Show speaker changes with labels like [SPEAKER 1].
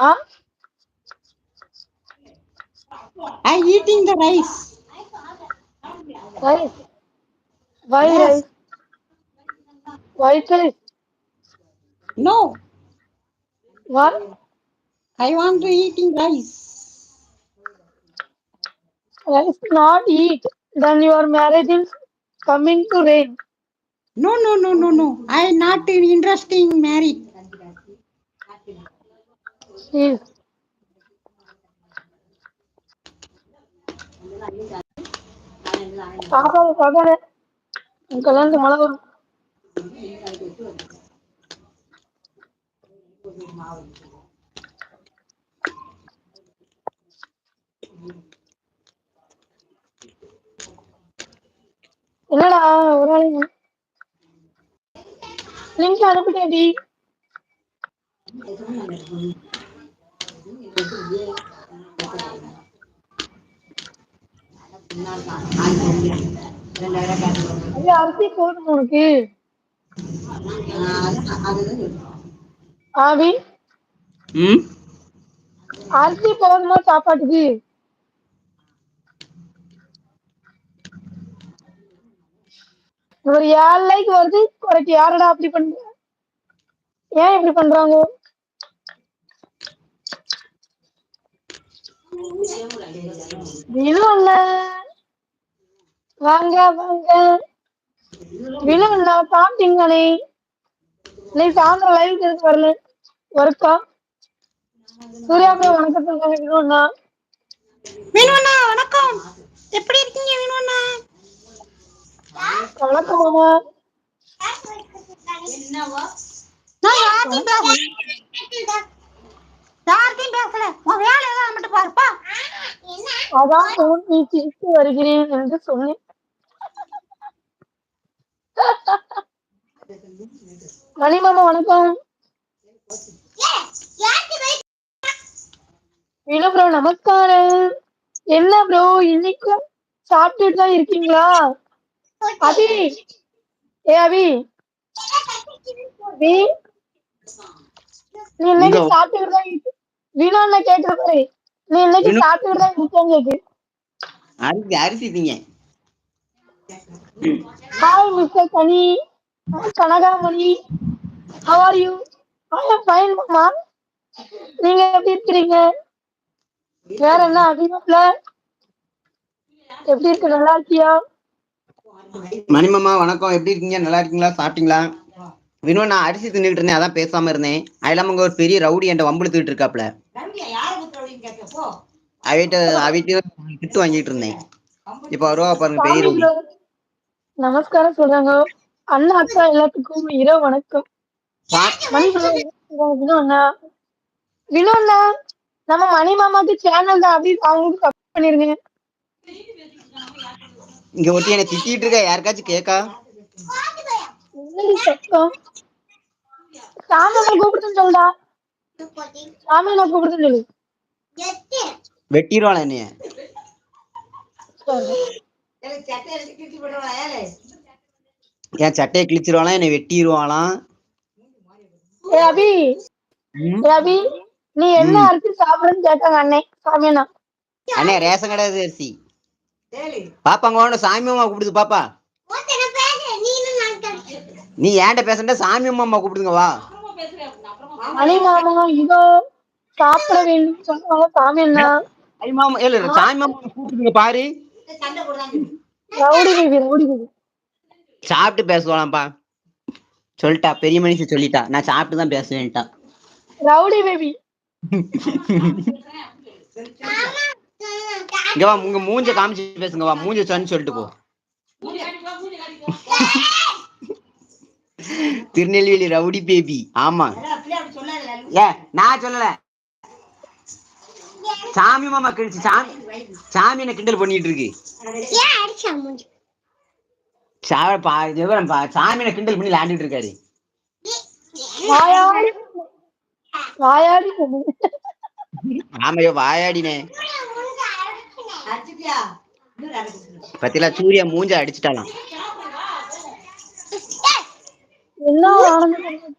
[SPEAKER 1] Huh?
[SPEAKER 2] I eating the rice.
[SPEAKER 1] Rice. Why
[SPEAKER 2] Yes.
[SPEAKER 1] rice? White rice.
[SPEAKER 2] No,
[SPEAKER 1] What?
[SPEAKER 2] I want to eating rice.
[SPEAKER 1] Rice not eat. Then your marriage is coming to rain.
[SPEAKER 2] No, no, no, no, no. I not interesting married.
[SPEAKER 1] Please. சாப்பாடு சாப்பாடு உன் கல்யாணத்துக்கு மழை வரும். என்னடா ஒரு ஆளு link அனுப்பிட்டேன் அரிசி போதும் உனக்கு? ஆவி?
[SPEAKER 2] ம்?
[SPEAKER 1] அரிசி போதுமா சாப்பாட்டுக்கு? ஒரு ஏழு லைக் வருது குறைக்கு யாரடா அப்படி பண்ற? ஏன் இப்படி பண்றாங்க? வினு அண்ணா வாங்க வாங்க. வினு அண்ணா சாப்பிட்டீங்களே நீ சாயந்தரம் லைவ் இருக்கு வரல ஒர்க்கா? சூர்யா ப்ரோ வணக்கம் சொல்றாங்க வினு அண்ணா
[SPEAKER 2] வேணுவண்ணா வணக்கம். எப்படி இருக்கீங்க வேணுவண்ணா
[SPEAKER 1] வணக்கம் அண்ணா
[SPEAKER 2] நான் யார்கிட்டயும் பேசல. உன் வேலை ஏதாவது மட்டும் பாருப்பா.
[SPEAKER 1] அதான் நீ சிரித்து வருகிறேன் என்று சொன்னேன். மணிமாமா வணக்கம். வினு ப்ரோ நமஸ்காரம். என்ன ப்ரோ இன்னைக்கும் சாப்பிட்டுட்டு தான் இருக்கீங்களா? அபி. ஏ அபி. அபி நீ இன்னைக்கு சாப்பிட்டுட்டு தான் இருக்க வினு அண்ணா கேக்குற பாரு. நீ இன்னைக்கு சாப்பிட்டுட்டு தான் இருக்கேன்னு கேக்கு.
[SPEAKER 2] அரிசி அரிசி திங்க.
[SPEAKER 1] Hi mister Kani Kanakamani. How are you I am fine மாமா நீங்க எப்படி இருக்கிறீங்க? வேற என்ன அபிமாப்ல எப்படி இருக்கு? நல்லா இருக்கியா?
[SPEAKER 2] மணிமாமா வணக்கம். எப்படி இருக்கீங்க? நல்லா இருக்கீங்களா? சாப்பிட்டீங்களா? வினோ நான் அரிசி தின்னுட்டு இருந்தேன் அதான் பேசாம இருந்தேன். அது இல்லாம அங்க ஒரு பெரிய ரவுடி என்கிட்ட வம்புழுத்துக்கிட்டு இருக்காப்ல. அவிட்ட அவிட்ட திட்டு வாங்கிட்டு இருந்தேன். இப்ப வருவா பாருங்க பெரிய ரவுடி.
[SPEAKER 1] நமஸ்காரம் சொல்றாங்க. அண்ணா அக்கா எல்லாத்துக்கும் இரவு வணக்கம். மணி bro, வினு அண்ணா. வினு அண்ணா நம்ம மணி மாமாக்கு சேனல் தான் அப்படி அவங்களுக்கு சப்ஸ்கிரைப் பண்ணிருங்க.
[SPEAKER 2] இங்க ஒருத்தி என்ன திட்டிட்டு இருக்கா யாருக்காச்சும் கேக்கா?
[SPEAKER 1] என்னடி சத்தம்? சாமி நான் கூப்பிடுன்னு கூப்பிடுன்னு சொல்லு.
[SPEAKER 2] வெட்டிடுவாளா என்னைய. என் சட்டையை கிழிச்சிருவாளாம் என்னை வெட்டிடுவாளாம்
[SPEAKER 1] நீ என்ன அரிசி சாப்பிடுறன்னு கேட்டாங்க அண்ணே சாமி அண்ணா
[SPEAKER 2] ரேஷன் கிடையாது அரிசி. பாப்பா அங்க வாங்க சாமி அம்மா கூப்பிடுது பாப்பா. நீ ஏன்ட்ட பேசுற சாமி அம்மா கூப்பிடுங்க வா.
[SPEAKER 1] மணி மாமா இதோ சாப்பிட வேண்டும் சொன்னாங்க சாமி அண்ணா.
[SPEAKER 2] ஐ மாமா இல்ல இல்ல, சாமி மாமா கூப்பிடுங்க பாரு.
[SPEAKER 1] Rowdy baby rowdy baby.
[SPEAKER 2] சாப்பிட்டு பேசுவாளாம்ப்பா. சொல்லிட்டா பெரிய மனுஷி சொல்லிட்டா. நான் சாப்பிட்டு தான் பேசுவேன்ட்டா.
[SPEAKER 1] Rowdy baby.
[SPEAKER 2] இங்க வா உங்க மூஞ்ச காமிச்சு பேசுங்க வா. மூஞ்ச சொன்னு சொல்லிட்டு போ. Tirunelveli rowdy baby. ஆமா. ஏ நான் சொல்லல. சாமி மாமா கிழிச்சு சாமி சாமி என்ன கிண்டல் பண்ணிட்டு இருக்கு? சாமி என்ன கிண்டல் பண்ணி விளையாண்டுட்டு இருக்காரு. ஆமையோ வாயாடினே. பத்திலா சூர்யா மூஞ்ச அடிச்சுட்டாலாம்
[SPEAKER 1] no.